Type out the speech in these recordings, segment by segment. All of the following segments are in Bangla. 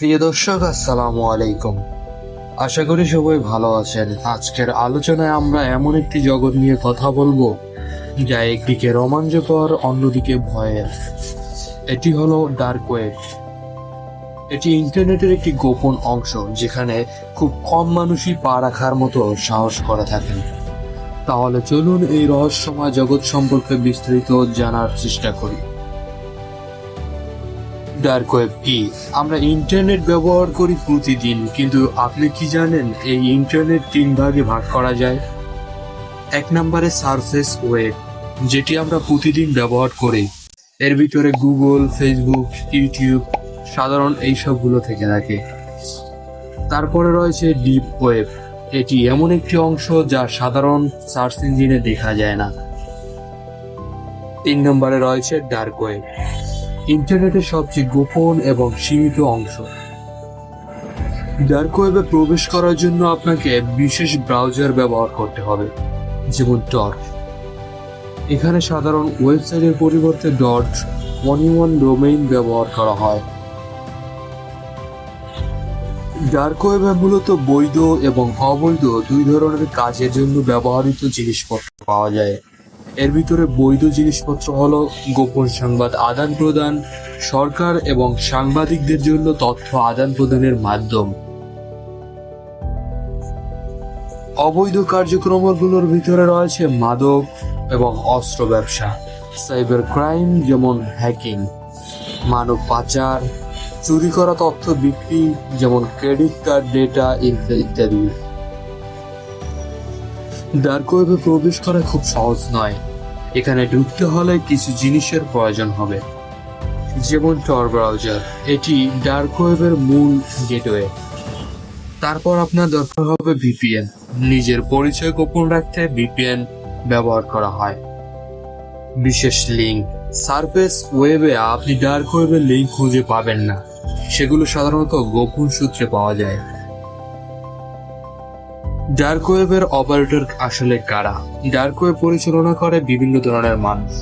প্রিয় দর্শক, আসসালামু আলাইকুম। আশা করি সবাই ভালো আছেন। আজকের আলোচনায় আমরা এমন একটি জগৎ নিয়ে কথা বলব, যা একদিকে রোমাঞ্চকর, অন্যদিকে ভয়ের। এটি হলো ডার্ক ওয়েব এটি ইন্টারনেটের একটি গোপন অংশ, যেখানে খুব কম মানুষই পা রাখার মতো সাহস করে থাকেন। তাহলে চলুন এই রহস্যময় জগৎ সম্পর্কে বিস্তারিত জানার চেষ্টা করি। ডার্ক ওয়েব কি? আমরা ইন্টারনেট ব্যবহার করি প্রতিদিন, কিন্তু আপনি কি জানেন এই ইন্টারনেট তিন ভাগে ভাগ করা যায়? এক নম্বরে সারফেস ওয়েব, যেটি আমরা প্রতিদিন ব্যবহার করি। এর ভিতরে গুগল, ফেসবুক, ইউটিউব, সাধারণ এই সবগুলো থেকে থাকে। তারপরে রয়েছে ডিপ ওয়েব, এটি এমন একটি অংশ যা সাধারণ সার্চ ইঞ্জিনে দেখা যায় না। তিন নম্বরে রয়েছে ডার্ক ওয়েব। ইন্টারনেটের সবচেয়ে গোপন এবং সীমিত অংশ। ডার্ক ওয়েবে প্রবেশ করার জন্য আপনাকে বিশেষ ব্রাউজার ব্যবহার করতে হবে, যেমন টর এখানে সাধারণ ওয়েবসাইটের পরিবর্তে ডট ওয়ান ডোমেইন ব্যবহার করা হয়। ডার্ক ওয়েবে মূলত বৈধ এবং অবৈধ দুই ধরনের কাজের জন্য ব্যবহৃত জিনিসপত্র পাওয়া যায়। এর ভিতরে বৈধ জিনিসপত্র হল গোপন সংবাদ আদান প্রদান, সরকার এবং সাংবাদিকদের জন্য তথ্য আদান প্রদানের মাধ্যম। অবৈধ কার্যক্রমগুলোর ভিতরে রয়েছে মাদক এবং অস্ত্র ব্যবসা, সাইবার ক্রাইম যেমন হ্যাকিং, মানব পাচার, চুরি করা তথ্য বিক্রি যেমন ক্রেডিট কার্ড, ডেটা ইত্যাদি ডার্ক ওয়েবে প্রবেশ করা খুব সহজ নয়। এখানে ঢুকতে হলে কিছু জিনিসের প্রয়োজন হবে। যেমন টর ব্রাউজার এটি ডার্ক ওয়েবের মূল গেটওয়ে। তারপর আপনার দরকার হবে ভিপিএন। নিজের পরিচয় গোপন রাখতে ভিপিএন ব্যবহার করা হয়। বিশেষ লিঙ্ক। সার্ফেস ওয়েবে আপনি ডার্ক ওয়েবের লিঙ্ক খুঁজে পাবেন না। সেগুলো সাধারণত গোপন সূত্রে পাওয়া যায়। ডার্ক ওয়েবের অপারেটর আসলে কারা? ডার্ক ওয়েব পরিচালনা করে বিভিন্ন ধরনের মানুষ,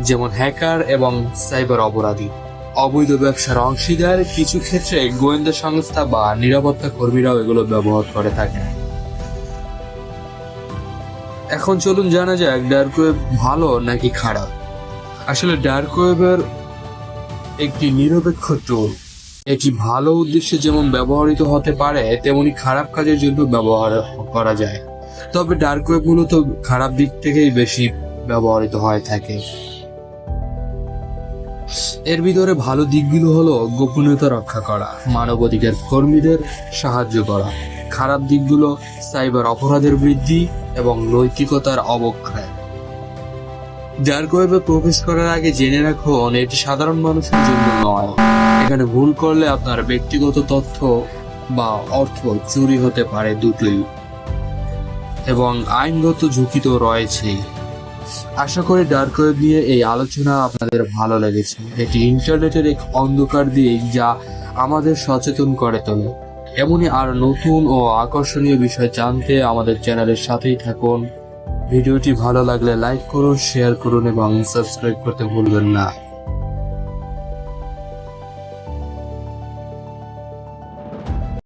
যেমন হ্যাকার এবং সাইবার অপরাধী। অবৈধ ব্যবসার অংশীদার, কিছু ক্ষেত্রে গোয়েন্দা সংস্থা বা নিরাপত্তা কর্মীরাও এগুলো ব্যবহার করে থাকে এখন চলুন জানা যাক ডার্ক ওয়েব ভালো নাকি খারাপ? আসলে ডার্ক ওয়েবের একটি নিরপেক্ষ টুল এটি ভালো উদ্দেশ্যে যেমন ব্যবহৃত হতে পারে, তেমনি খারাপ কাজের জন্য ব্যবহার করা যায়। তবে ডার্ক ওয়েব মূলত খারাপ দিক থেকেই বেশি ব্যবহৃত হয়ে থাকে। এর ভিতরে ভালো দিকগুলো হলো গোপনীয়তা রক্ষা করা, মানবাধিকার কর্মীদের সাহায্য করা, খারাপ দিকগুলো সাইবার অপরাধের বৃদ্ধি এবং নৈতিকতার অবক্ষয়। ডার্ক ওয়েবে প্রবেশ করার আগে জেনে রাখুন এটি সাধারণ মানুষের জন্য নয়। এখানে ভুল করলে আপনার ব্যক্তিগত তথ্য বা অর্থ চুরি হতে পারে দুটোই। এবং আইনগত ঝুঁকি তো রয়েছেই আশা করি ডার্ক ওয়েব নিয়ে এই আলোচনা আপনাদের ভালো লেগেছে। এটি ইন্টারনেটের এক অন্ধকার দিক যা আমাদের সচেতন করে তোলে। এমনই আর নতুন ও আকর্ষণীয় বিষয় জানতে আমাদের চ্যানেলের সাথেই থাকুন। ভিডিওটি ভালো লাগলে লাইক করুন শেয়ার করুন এবং সাবস্ক্রাইব করতে ভুলবেন না।